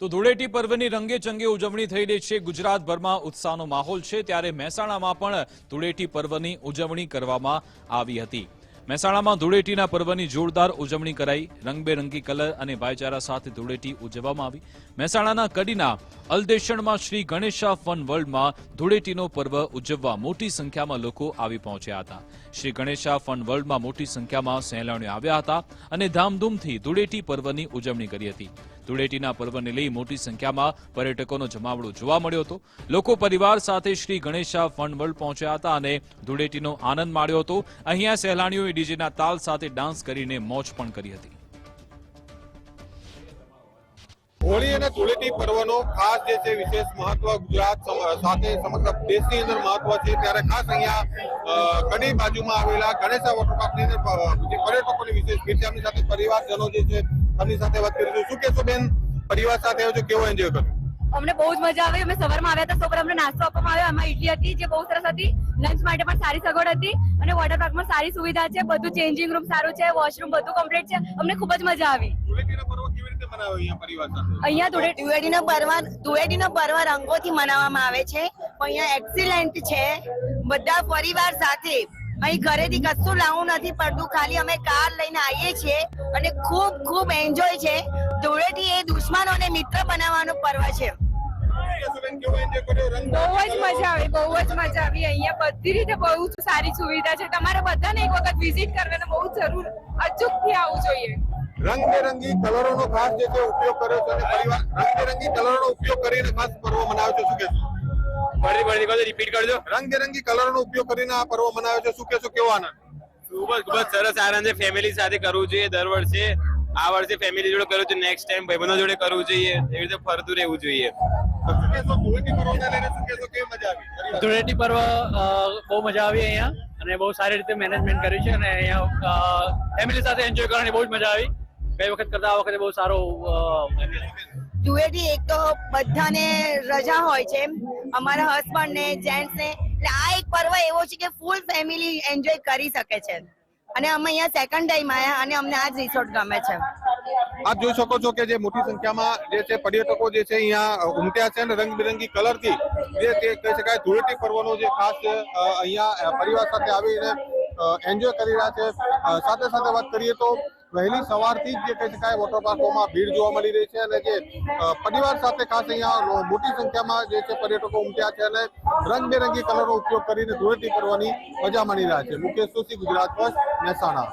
તો ધૂળેટી પર્વની રંગે ચંગે ઉજવણી થઈ રહી છે. ગુજરાતભરમાં ઉત્સાહનો માહોલ છે. ત્યારે મહેસાણામાં પણ ધૂળેટી પર્વની ઉજવણી કરવામાં આવી હતી. મહેસાણામાં ધૂળેટીના પર્વની જોરદાર ઉજવણી કરાઈ. રંગબેરંગી કલર અને ભાઈચારા સાથે ધૂળેટી ઉજવવામાં આવી. મહેસાણાના કડીના અલદેશણમાં શ્રી ગણેશા ફન વર્લ્ડમાં ધૂળેટીનો પર્વ ઉજવવા મોટી સંખ્યામાં લોકો આવી પહોંચ્યા હતા. શ્રી ગણેશા ફન વર્લ્ડમાં મોટી સંખ્યામાં સહેલાણીઓ આવ્યા હતા અને ધામધૂમથી ધૂળેટી પર્વની ઉજવણી કરી હતી. ધૂળેટીના પર્વને લઈ મોટી સંખ્યામાં પર્યટકોનો જમાવડો જોવા મળ્યો હતો. લોકો પરિવાર સાથે શ્રી ગણેશા ફન વર્લ્ડ પહોંચ્યા હતા અને ધૂળેટીનો આનંદ માણ્યો હતો. અહીંયા સહેલાણીઓએ ડીજેના તાલ સાથે ડાન્સ કરીને મોજ પણ કરી હતી. હોળી અને ધૂળેટી પર્વનો ખાસ જે છે વિશેષ મહત્વ ગુજરાત સાથે સમગ્ર દેશની અંદર મહત્વ છે. ત્યારે ખાસ અહીંયા કડી બાજુમાં આવેલા ગણેશા વોટર પાર્કની અંદર પર્યટકોની વિશેષ ભીડ સાથે પરિવારજનો જે છે એમની સાથે વાત કરીશું શું કહેશો બેન? પરિવાર સાથે આવ્યો છો? કેવો એન્જોય કર્યો? અમને બહુ જ મજા આવી. અમે સવારમાં આવ્યા હતા સવારે અમને નાસ્તો આપવામાં આવ્યો. એમાં ઇડલી હતી જે બહુ સરસ હતી. લંચ માટે પણ સારી સગવડ હતી. અને વોટર પાર્કમાં સારી સુવિધા છે બધું ચેન્જિંગ રૂમ સારું છે વોશરૂમ બધું કમ્પ્લીટ છે. અમને ખૂબ જ મજા આવી. ધૂળેટીનો પર્વ કેવી રીતે મનાવ્યો અહીંયા પરિવાર સાથે? ધૂળેટીનો પર્વ ધૂળેટીનો પર્વ રંગોથી મનાવવામાં આવે છે. અહીંયા એક્સિલન્ટ છે. બધા પરિવાર સાથે અહીં ઘરેથી કશું લાવવું નથી પડતું ખાલી અમે કાર લઈને આવીએ છીએ અને ખૂબ ખૂબ એન્જોય છે. ધૂળેટી એ દુશ્મનોને મિત્ર બનાવવાનો પર્વ છે. બહુ જ મજા આવી બહુ જ મજા આવી. અહીંયા બધી રીતે બહુ જ સારી સુવિધા છે. તમારે બધાને એક વખત વિઝિટ કરવાનો બહુ જરૂર અચૂકથી આવવું જોઈએ. રંગબેરંગી કલરોનો ખાસ જે છે ઉપયોગ કર્યો છે અને પરિવાર રંગબેરંગી કલરોનો ઉપયોગ કરીને ખાસ પર્વ મનાવ્યો છે. શું કહેશો? ફરી ફરી કહો રિપીટ કરજો. રંગબેરંગી કલરનો ઉપયોગ કરીને આ પર્વ મનાવ્યો છે. શું કહેશો? કેવો આનંદ? ખૂબ જ ખૂબ જ સરસ આનંદ છે. ફેમિલી સાથે કરવું જોઈએ દર વર્ષે. આ વર્ષે ફેમિલી જોડે કરવું જોઈએ. નેક્સ્ટ ટાઈમ ભાઈબંધો જોડે કરવું જોઈએ. એવી રીતે ફરતું રહેવું જોઈએ. શું ધૂળેટી શું પર્વ અ, બહુ મજા આવી અહીંયા. અને બહુ સારી રીતે મેનેજમેન્ટ કર્યું છે. અને અહીંયા ફેમિલી સાથે એન્જોય કરવાની બહુ જ મજા આવી. ગઈ વખત કરતા આ વખતે બહુ સારું ધૂળેટી એક તો બધાને રજા હોય છે અમારા હસબન્ડ ને જેન્ટ્સ ને. એટલે આ એક પર્વ એવો છે કે ફૂલ ફેમિલી એન્જોય કરી શકે છે. અને અમે અહીંયા સેકન્ડ ટાઈમ આવ્યા અને અમને આ જ રિસોર્ટ ગમે છે. આપ જોઈ શકો છો કે જે મોટી સંખ્યામાં જે છે પર્યટકો જે છે અહીંયા ઉમટ્યા છે અને રંગબેરંગી કલરથી જે તે કહી શકાય ધૂળેટી પર્વનો જે ખાસ છે અહીંયા પરિવાર સાથે આવીને એન્જોય કરી રહ્યા છે. સાથે સાથે વાત કરીએ તો વહેલી સવારથી જ જે કહી શકાય વોટર પાર્કોમાં ભીડ જોવા મળી રહી છે અને જે પરિવાર સાથે ખાસ અહીંયા મોટી સંખ્યામાં જે છે પર્યટકો ઉમટ્યા છે અને રંગબેરંગી કલરનો ઉપયોગ કરીને ધૂળેટી કરવાની મજા માણી રહ્યા છે. મુકેશ સુશી ગુજરાત ફર્સ્ટ મહેસાણા.